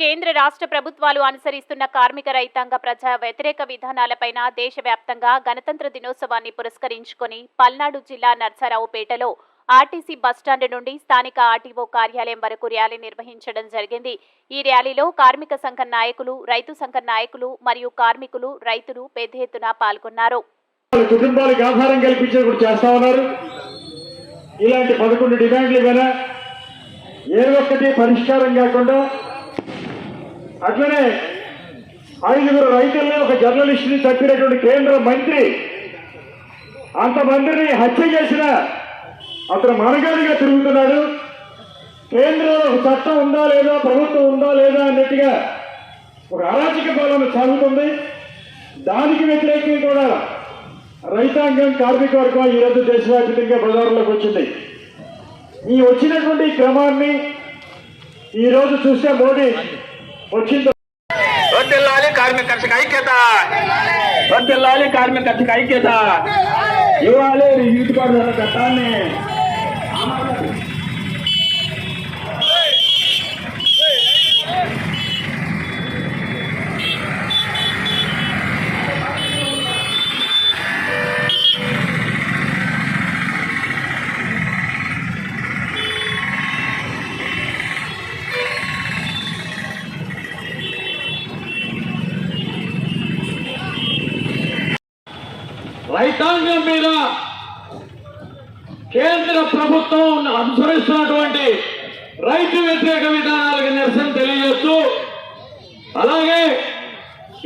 కేంద్ర రాష్ట్ర ప్రభుత్వాలు అనుసరిస్తున్న కార్మిక రైతాంగ ప్రజా వ్యతిరేక విధానాలపైన దేశవ్యాప్తంగా గణతంత్ర దినోత్సవాన్ని పురస్కరించుకుని పల్నాడు జిల్లా నర్సారావుపేటలో ఆర్టీసీ బస్టాండ్ నుండి స్థానిక ఆర్టీఓ కార్యాలయం వరకు ర్యాలీ నిర్వహించడం జరిగింది. ఈ ర్యాలీలో కార్మిక సంఘ నాయకులు రైతు సంఘ నాయకులు మరియు కార్మికులు రైతులు పెద్ద ఎత్తున పాల్గొన్నారు. కుటుంబాలకు ఆధారం చేస్తా ఉన్నారు. ఇలాంటి పదకొండు డిమాండ్లు ఏ ఒక్కటి పరిష్కారం కాకుండా అట్లనే ఐదుగురు రైతుల్ని ఒక జర్నలిస్ట్ని చంపినటువంటి కేంద్ర మంత్రి అంతమందిని హత్య చేసిన అతను మనగాడిగా తిరుగుతున్నాడు. కేంద్రంలో ఒక చట్టం ఉందా లేదా ప్రభుత్వం ఉందా లేదా అన్నట్టుగా ఒక అరాచక పాలన సాగుతుంది. దానికి వ్యతిరేకంగా కూడా రైతాంగం కార్మిక వర్గం ఈరోజు దేశవ్యాప్తంగా బజార్లోకి వచ్చింది. ఈ వచ్చినటువంటి క్రమాన్ని ఈరోజు చూస్తే మోడీ వచ్చింది. వర్దిల్లాలి కార్మిక కర్షక ఐక్యత. వర్దిల్లాలి కార్మిక కర్షక ఐక్యత. ఇవ్వాలి నీటిపారుదల చట్టాన్ని రైతాంగం మీద కేంద్ర ప్రభుత్వం అనుసరిస్తున్నటువంటి రైతు వ్యతిరేక విధానాలకు నిరసన తెలియజేస్తూ అలాగే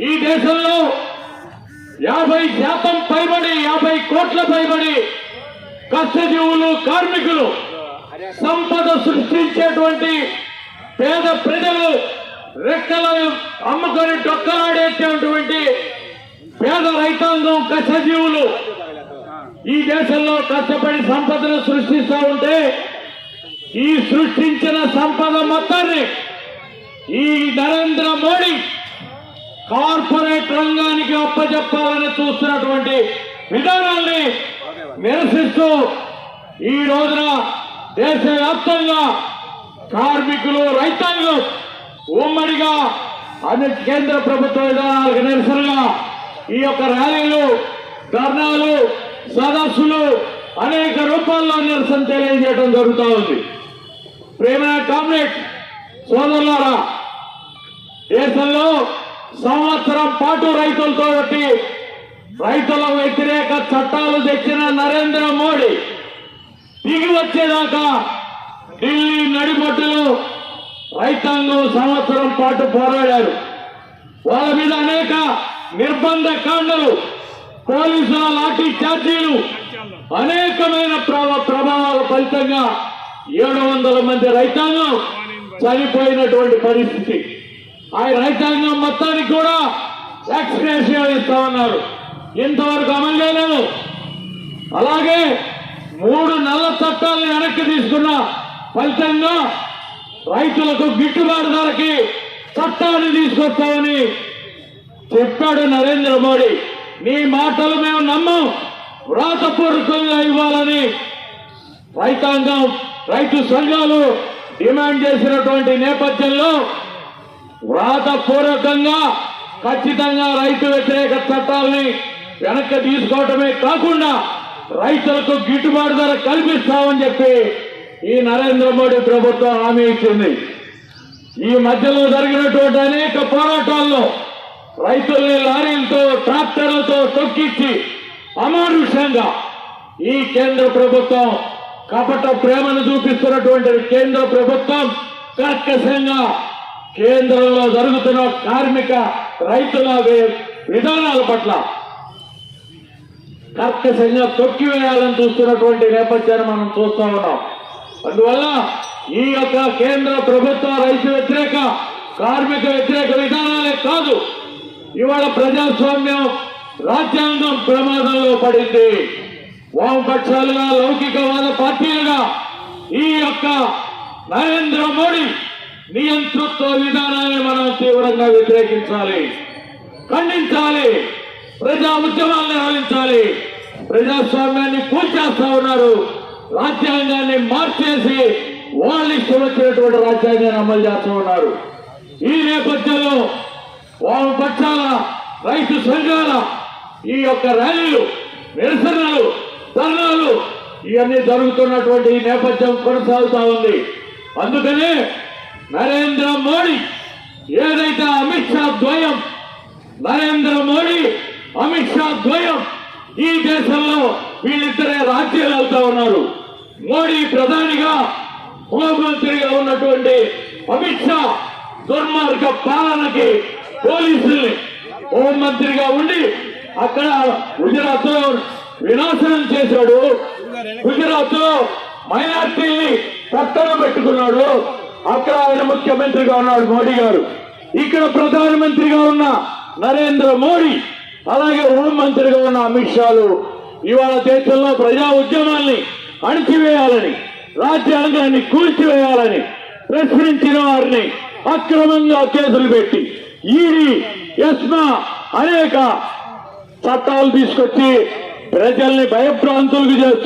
ఈ దేశంలో యాభై శాతం పైబడి యాభై కోట్ల పైబడి కష్టజీవులు కార్మికులు సంపద సృష్టించేటువంటి పేద ప్రజలు రెక్కలను అమ్ముకొని డొక్కలాడేటటువంటి పేద రైతాంగం కష్టజీవులు ఈ దేశంలో కష్టపడి సంపదను సృష్టిస్తూ ఉంటే ఈ సృష్టించిన సంపద మొత్తాన్ని ఈ నరేంద్ర మోడీ కార్పొరేట్ రంగానికి అప్పచెప్పాలని చూస్తున్నటువంటి విధానాల్ని నిరసిస్తూ ఈ రోజున దేశవ్యాప్తంగా కార్మికులు రైతాంగం ఉమ్మడిగా అన్ని కేంద్ర ప్రభుత్వ విధానాలకు నిరసనగా ఈ యొక్క ర్యాలీలు ధర్నాలు సదస్సులు అనేక రూపాల్లో నిరసన తెలియజేయడం జరుగుతూ ఉంది. ప్రేమ కామ్రేడ్ సోదరులారా దేశంలో సంవత్సరం పాటు రైతులతో బట్టి రైతుల వ్యతిరేక చట్టాలు తెచ్చిన నరేంద్ర మోడీ దిగి వచ్చేదాకా ఢిల్లీ నడిబొట్టులు రైతాంగం సంవత్సరం పాటు పోరాడారు. వాళ్ళ మీద అనేక నిర్బంధ కాండలు పోలీసుల లాఠీ చార్జీలు అనేకమైన ప్రభావాల ఫలితంగా ఏడు వందల మంది రైతాంగం చనిపోయినటువంటి పరిస్థితి. ఆ రైతాంగం మొత్తానికి కూడా ఎక్స్ప్రెషన్ ఇస్తా ఉన్నారు. ఇంతవరకు అమలు చేయలేదు. అలాగే మూడు నల్ల చట్టాలను వెనక్కి తీసుకున్న ఫలితంగా రైతులకు గిట్టుబాటు ధరకి చట్టాన్ని తీసుకొస్తామని చెప్పాడు నరేంద్ర మోడీ. మీ మాటలు మేము నమ్మం. వ్రాతపూర్వకంగా ఇవ్వాలని రైతాంగం రైతు సంఘాలు డిమాండ్ చేసినటువంటి నేపథ్యంలో వ్రాతపూర్వకంగా ఖచ్చితంగా రైతు వ్యతిరేక చట్టాలని వెనక్కి తీసుకోవటమే కాకుండా రైతులకు గిట్టుబాటు ధర కల్పిస్తామని చెప్పి ఈ నరేంద్ర మోడీ ప్రభుత్వం హామీ ఇచ్చింది. ఈ మధ్యలో జరిగినటువంటి అనేక పోరాటాల్లో రైతుల్ని లారీలతో ట్రాక్టర్లతో తొక్కిచ్చి అమానుష్యంగా ఈ కేంద్ర ప్రభుత్వం కపట ప్రేమను చూపిస్తున్నటువంటి కేంద్ర ప్రభుత్వం కర్కశంగా కేంద్రంలో జరుగుతున్న కార్మిక రైతుల విధానాల పట్ల కర్కశంగా తొక్కివేయాలని చూస్తున్నటువంటి నేపథ్యాన్ని మనం చూస్తూ ఉన్నాం. అందువల్ల ఈ యొక్క కేంద్ర ప్రభుత్వ రైతు వ్యతిరేక కార్మిక వ్యతిరేక విధానాలే కాదు ఇవాళ ప్రజాస్వామ్యం రాజ్యాంగం ప్రమాదంలో పడింది. వామపక్షాలుగా లౌకికవాద పార్టీలుగా ఈ యొక్క నరేంద్ర మోడీ నియంతృత్వ విధానాన్ని మనం తీవ్రంగా వ్యతిరేకించాలి. ఖండించాలి. ప్రజా ఉద్యమాలను నిర్వహించాలి ప్రజాస్వామ్యాన్ని కూల్చేస్తా ఉన్నారు. రాజ్యాంగాన్ని మార్చేసి వాళ్ళు ఇష్టం వచ్చినటువంటి రాజ్యాంగాన్ని అమలు చేస్తూ ఉన్నారు. ఈ నేపథ్యంలో వామపక్షాల రైతు సంఘాల ఈ యొక్క ర్యాలీలు నిరసనలు ధర్నాలు ఇవన్నీ జరుగుతున్నటువంటి ఈ నేపథ్యం కొనసాగుతా ఉంది. అందుకనే నరేంద్ర మోడీ ఏదైతే అమిత్ షా ద్వయం నరేంద్ర మోడీ అమిత్ షా ద్వయం ఈ దేశంలో వీళ్ళిద్దరే రాజ్యాలు అవుతా ఉన్నారు. మోడీ ప్రధానిగా హోంమంత్రిగా ఉన్నటువంటి అమిత్ షా దుర్మార్గ పాలనకి పోలీసుల్ని హోంమంత్రిగా ఉండి అక్కడ గుజరాత్లో వినాశనం చేశాడు. గుజరాత్లో మైనార్టీని పక్కన పెట్టుకున్నాడు. అక్కడ ఆయన ముఖ్యమంత్రిగా ఉన్నాడు మోడీ గారు. ఇక్కడ ప్రధానమంత్రిగా ఉన్న నరేంద్ర మోడీ అలాగే హోంమంత్రిగా ఉన్న అమిత్ షాలు ఇవాళ దేశంలో ప్రజా ఉద్యమాల్ని అణిచివేయాలని రాజ్యాంగాన్ని కూల్చివేయాలని ప్రశ్నించిన వారిని అక్రమంగా కేసులు పెట్టి ఈడీ ఎస్మా అనేక చట్టాలు తీసుకొచ్చి ప్రజల్ని భయభ్రాంతులకు చేస్తూ